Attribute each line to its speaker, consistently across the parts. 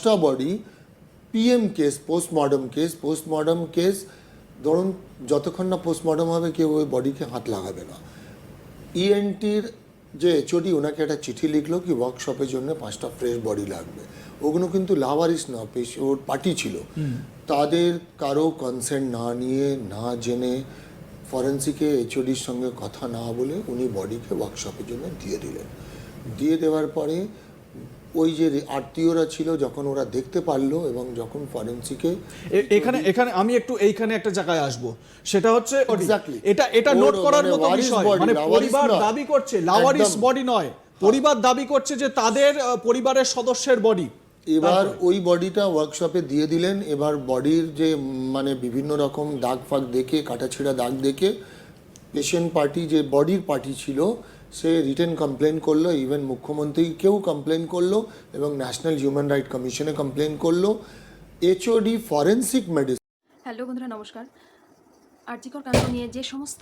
Speaker 1: পাঁচটা body PM case postmortem case postmortem case ধরুন যতক্ষণ না পোস্টমর্টম হবে কেউ ওই বডিকে হাত লাগাবে না। ইএনটির যে এইচওডি ওনাকে একটা চিঠি লিখলো কি ওয়ার্কশপের জন্য পাঁচটা ফ্রেশ বডি লাগবে। ওগুলো কিন্তু লাভারিস না পেশ ওর পার্টি ছিল। তাদের কারও কনসেন্ট না নিয়ে না জেনে ফরেন্সিকে এইচওডির সঙ্গে কথা না বলে উনি বডিকে ওয়ার্কশপের জন্য দিয়ে দিলেন। দিয়ে দেওয়ার পরে ওই যে আত্মীয়রা ছিল যখন ওরা দেখতে পারল এবং যখন ফরেন্সিকে
Speaker 2: এখানে এখানে আমি একটু এইখানে একটা জায়গায় আসব। সেটা হচ্ছে এটা এটা নোট করার
Speaker 1: মানে
Speaker 2: মতো বিষয়। মানে পরিবার দাবি করছে লাওয়ারিস বডি নয়। পরিবার দাবি করছে যে তাদের পরিবারের সদস্যের বডি
Speaker 1: এবার ওই বডিটা ওয়ার্কশপে দিয়ে দিলেন। এবার বডির যে মানে বিভিন্ন রকম দাগ ফাগ দেখে কাটাছেঁড়া দাগ দেখে পেশেন্ট পার্টি যে বডির পার্টি ছিল সে রিটেন কমপ্লেন করল ইভেন মুখ্যমন্ত্রীকেও কমপ্লেন করল এবং ন্যাশনাল হিউম্যান রাইট কমিশনে কমপ্লেন করল। এইচওডি ফরেন্সিক মেডিসিন
Speaker 3: হ্যালো বন্ধুরা, নমস্কার। আর্যিকর কাণ্ড নিয়ে যে সমস্ত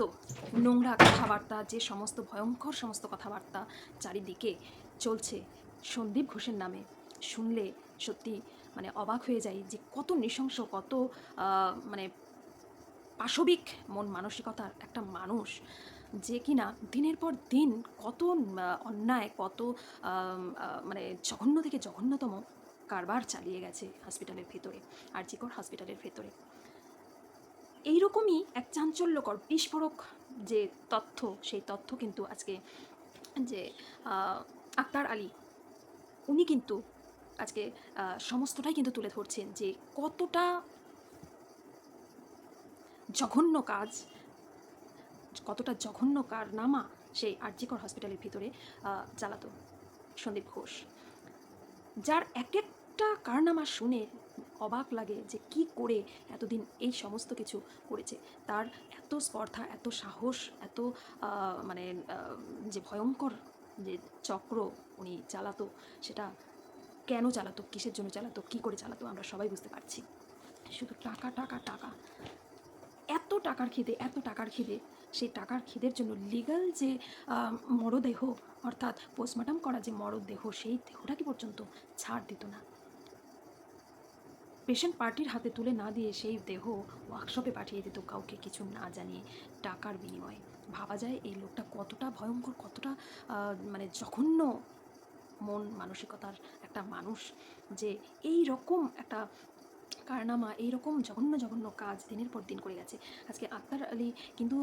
Speaker 3: নোংরা কথাবার্তা, যে সমস্ত ভয়ঙ্কর সমস্ত কথাবার্তা চারিদিকে চলছে সন্দীপ ঘোষের নামে, শুনলে সত্যি মানে অবাক হয়ে যায় যে কত নৃশংস, কত মানে পাশবিক মন মানসিকতার একটা মানুষ যে কিনা দিনের পর দিন কত অন্যায়, কত মানে জঘন্য থেকে জঘন্যতম কারবার চালিয়ে গেছে হসপিটালের ভেতরে আর আরজিকর হসপিটালের ভেতরে। এইরকমই এক চাঞ্চল্যকর, বিস্ফোরক যে তথ্য, সেই তথ্য কিন্তু আজকে যে আক্তার আলী, উনি কিন্তু আজকে সমস্তটাই কিন্তু তুলে ধরছেন যে কতটা জঘন্য কাজ কতটা জঘন্য কারনামা সেই আরজিকর হসপিটালের ভিতরে চালাতো সন্দীপ ঘোষ। যার এক একটা কারনামা শুনে অবাক লাগে যে কি করে এতদিন এই সমস্ত কিছু করেছে। তার এত স্পর্ধা, এত সাহস, এত মানে যে ভয়ঙ্কর যে চক্র উনি চালাতো, সেটা কেন চালাতো, কিসের জন্য চালাতো, কি করে চালাতো, আমরা সবাই বুঝতে পারছি। শুধু টাকা টাকা টাকা। এত টাকার খিদে, এত টাকার খিদে। সেই টাকার খিদের জন্য লিগাল যে মরদেহ, অর্থাৎ পোস্টমর্টম করা যে মরদেহ, সেই দেহটাকে পর্যন্ত ছাড় দিত না? পেশেন্ট পার্টির হাতে তুলে না দিয়ে সেই দেহ ওয়ার্কশপে পাঠিয়ে দিত কাউকে কিছু না জানিয়ে টাকার বিনিময়ে। ভাবা যায় এই লোকটা কতটা ভয়ঙ্কর, কতটা মানে জঘন্য মন, মানসিকতার একটা মানুষ যে এই রকম একটা কারনামা, এইরকম জঘন্য জঘন্য কাজ দিনের পর দিন করে গেছে। আজকে আক্তার আলী কিন্তু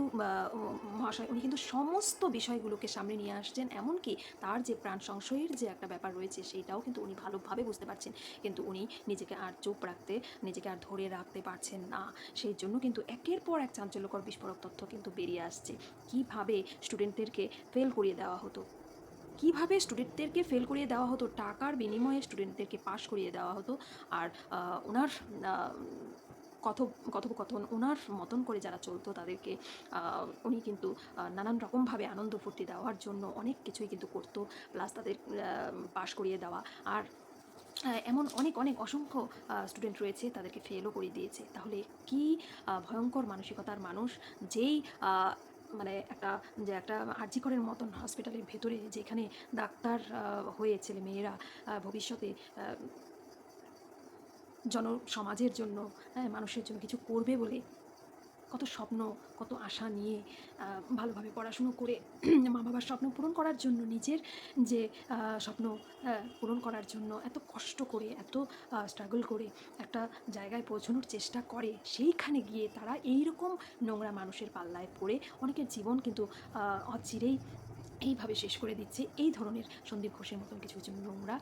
Speaker 3: মহাশয়, উনি কিন্তু সমস্ত বিষয়গুলোকে সামনে নিয়ে আসছেন, এমনকি তার যে প্রাণ সংশয়ের যে একটা ব্যাপার রয়েছে, সেইটাও কিন্তু উনি ভালোভাবে বুঝতে পারছেন। কিন্তু উনি নিজেকে আর চুপ রাখতে, নিজেকে আর ধরে রাখতে পারছেন না। সেই জন্য কিন্তু একের পর এক চাঞ্চল্যকর, বিস্ফোরক তথ্য কিন্তু বেরিয়ে আসছে। কীভাবে স্টুডেন্টদেরকে ফেল করিয়ে দেওয়া হতো? কীভাবে স্টুডেন্টদেরকে ফেল করিয়ে দেওয়া হতো, টাকার বিনিময়ে স্টুডেন্টদেরকে পাশ করিয়ে দেওয়া হতো আর ওনার কথ, কথোপকথন ওনার মতন করে যারা চলতো তাদেরকে উনি কিন্তু নানান রকমভাবে আনন্দ ফুর্তি দেওয়ার জন্য অনেক কিছুই কিন্তু করতো প্লাস তাদের পাশ করিয়ে দেওয়া। আর এমন অনেক অনেক অসংখ্য স্টুডেন্ট রয়েছে তাদেরকে ফেলও করে দিয়েছে। তাহলে কি ভয়ঙ্কর মানসিকতার মানুষ যেই মানে একটা যে একটা আর্জিকরের মতন হসপিটালের ভেতরে যেখানে ডাক্তার হয়ে ছেলে মেয়েরা ভবিষ্যতে আহ, জন সমাজের জন্য হ্যাঁ মানুষের জন্য কিছু করবে বলে কত স্বপ্ন, কত আশা নিয়ে ভালোভাবে পড়াশুনো করে মা বাবার স্বপ্ন পূরণ করার জন্য, নিজের যে স্বপ্ন পূরণ করার জন্য এত কষ্ট করে, এত স্ট্রাগল করে একটা জায়গায় পৌঁছানোর চেষ্টা করে, সেইখানে গিয়ে তারা এই রকম নোংরা মানুষের পাল্লায় পড়ে, অনেকের জীবন কিন্তু অচিরেই এইভাবে শেষ করে দিচ্ছে। এই ধরনের সন্দীপ ঘোষের মতন কিছু কিছু নোংরা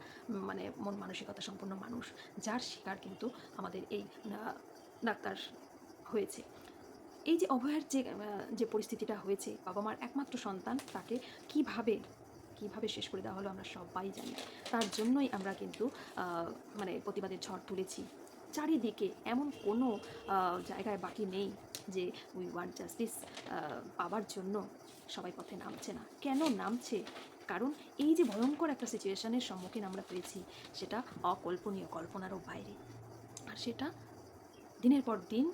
Speaker 3: মানে মন মানসিকতা সম্পন্ন মানুষ, যার শিকার কিন্তু আমাদের এই ডাক্তার হয়েছে। এই যে অভয়ার যে যে পরিস্থিতিটা হয়েছে বাবা মার একমাত্র সন্তান, তাকে কীভাবে কীভাবে শেষ করে দেওয়া হলো আমরা সবাই জানি। তার জন্যই আমরা কিন্তু মানে প্রতিবাদের ঝড় তুলেছি। চারিদিকে এমন কোনো জায়গায় বাকি নেই যে উই ওয়ান্ট জাস্টিস পাওয়ার জন্য সবাই পথে নামছে না। কেন নামছে? কারণ এই যে ভয়ঙ্কর একটা সিচুয়েশনের সম্মুখীন আমরা হয়েছি, সেটা অকল্পনীয় কল্পনারও বাইরে। আর সেটা দিনের পর দিন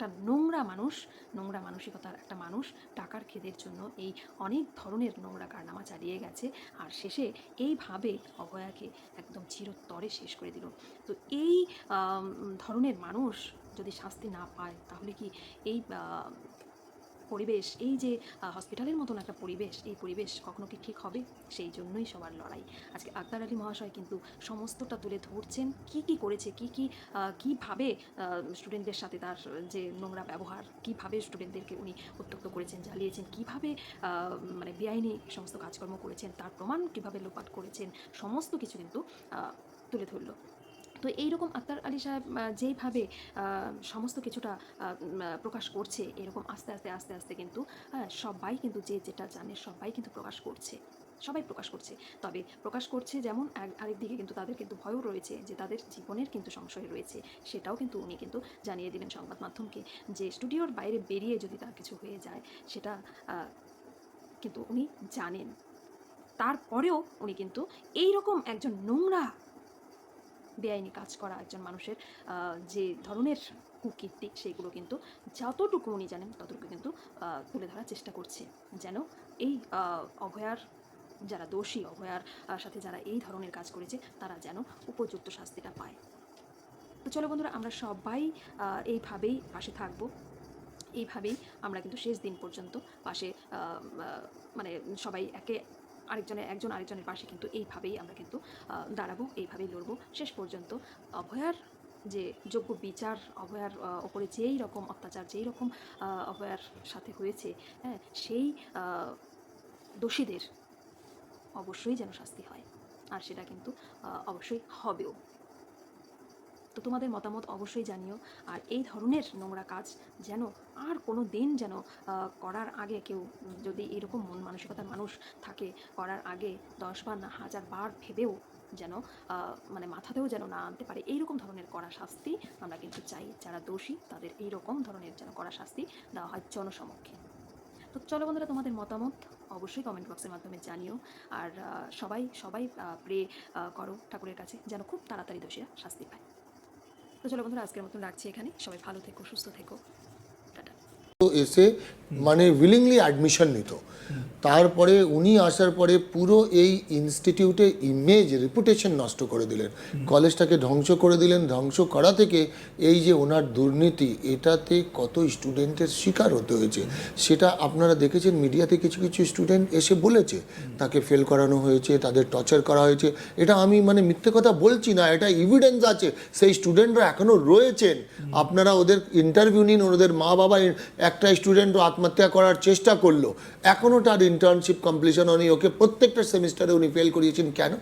Speaker 3: একটা নোংরা মানুষ, নোংরা মানসিকতার একটা মানুষ টাকার খেদের জন্য এই অনেক ধরনের নোংরা কারনামা চালিয়ে গেছে। আর শেষে এইভাবে অভয়াকে একদম চিরতরে শেষ করে দিল। তো এই ধরনের মানুষ যদি শাস্তি না পায়, তাহলে কি এই পরিবেশ, এই যে হসপিটালের মতন একটা পরিবেশ, এই পরিবেশ কখনো কি ঠিক হবে? সেই জন্যই সবার লড়াই। আজকে আক্তার আলী মহাশয় কিন্তু সমস্তটা তুলে ধরছেন। কি কি করেছে? কি কি কীভাবে স্টুডেন্টদের সাথে তার যে নোংরা ব্যবহার, কীভাবে স্টুডেন্টদেরকে উনি উত্তক্ত করেছেন, জ্বালিয়েছেন, কীভাবে মানে বেআইনি সমস্ত কাজকর্ম করেছেন, তার প্রমাণ কীভাবে লোপাট করেছেন, সমস্ত কিছু কিন্তু তুলে ধরলো। তো এইরকম আক্তার আলী সাহেব যেইভাবে সমস্ত কিছুটা প্রকাশ করছে এরকম আস্তে আস্তে আস্তে আস্তে কিন্তু হ্যাঁ, সবাই কিন্তু যে যেটা জানে সবাই কিন্তু প্রকাশ করছে। সবাই প্রকাশ করছে। তবে প্রকাশ করছে যেমন এক- আরেক দিকে কিন্তু তাদের কিন্তু ভয়ও রয়েছে যে তাদের জীবনের কিন্তু সংশয় রয়েছে। সেটাও কিন্তু উনি কিন্তু জানিয়ে দিলেন সংবাদ মাধ্যমকে যে স্টুডিওর বাইরে বেরিয়ে যদি তার কিছু হয়ে যায় সেটা কিন্তু উনি জানেন। তারপরেও উনি কিন্তু এই রকম একজন নোংরা বেআইনি কাজ করা একজন মানুষের যে ধরনের কুকীর্তি সেইগুলো কিন্তু যতটুকু উনি জানেন, ততটুকু কিন্তু তুলে ধরার চেষ্টা করছে। যেন এই অভয়ার যারা দোষী, অভয়ার সাথে যারা এই ধরনের কাজ করেছে, তারা যেন উপযুক্ত শাস্তিটা পায়। তো চলো বন্ধুরা, আমরা সবাই এইভাবেই পাশে থাকব। এইভাবেই আমরা কিন্তু শেষ দিন পর্যন্ত পাশে মানে সবাই একে আরেকজনের, একজন আরেকজনের পাশে কিন্তু এইভাবেই আমরা কিন্তু দাঁড়াবো, এইভাবেই লড়বো। শেষ পর্যন্ত অভয়ার যে যোগ্য বিচার, অভয়ার ওপরে যেই রকম অত্যাচার, যেই রকম অভয়ার সাথে হয়েছে হ্যাঁ সেই দোষীদের অবশ্যই যেন শাস্তি হয়। আর সেটা কিন্তু অবশ্যই হবেও। তো তোমাদের মতামত অবশ্যই জানিও। আর এই ধরনের নোংরা কাজ যেন আর কোনো দিন যেন করার আগে কেউ, যদি এরকম মন মানসিকতার মানুষ থাকে, করার আগে দশ বার না, হাজার বার ভেবেও যেন মানে মাথাতেও যেন না আনতে পারে, এইরকম ধরনের কড়া শাস্তি আমরা কিন্তু চাই। যারা দোষী, তাদের এই রকম ধরনের যেন কড়া শাস্তি দেওয়া হয় জনসমক্ষে। তো চলো বন্ধুরা, তোমাদের মতামত অবশ্যই কমেন্ট বক্সের মাধ্যমে জানিও। আর সবাই সবাই প্রে করো ঠাকুরের কাছে, যেন খুব তাড়াতাড়ি দোষীরা শাস্তি পায়। তো চলো বন্ধুরা আজকের মতন রাখছি এখানে। সবাই ভালো থেকো সুস্থ থেকো।
Speaker 1: এসে মানে উইলিংলি অ্যাডমিশন নিত। তারপরে উনি আসার পরে পুরো এই ইনস্টিটিউটে ইমেজ রেপুটেশন নষ্ট করে দিলেন। কলেজটাকে ধ্বংস করে দিলেন। ধ্বংস করা থেকে এই যে ওনার দুর্নীতি, এটাতে কত স্টুডেন্টের শিকার হতে হয়েছে, সেটা আপনারা দেখেছেন মিডিয়াতে কিছু কিছু স্টুডেন্ট এসে বলেছে। তাকে ফেল করানো হয়েছে, তাদের টর্চার করা হয়েছে। এটা আমি মানে মিথ্যে কথা বলছি না, এটা এভিডেন্স আছে। সেই স্টুডেন্টরা এখনও রয়েছেন। আপনারা ওদের ইন্টারভিউ নিন, ওদের মা বাবা একটা স্টুডেন্টও আত্মহত্যা করার চেষ্টা করল। এখনও তার ইন্টার্নশিপ কমপ্লিশন হয়নি। ওকে প্রত্যেকটা সেমিস্টারে উনি ফেল করিয়েছেন। কেন?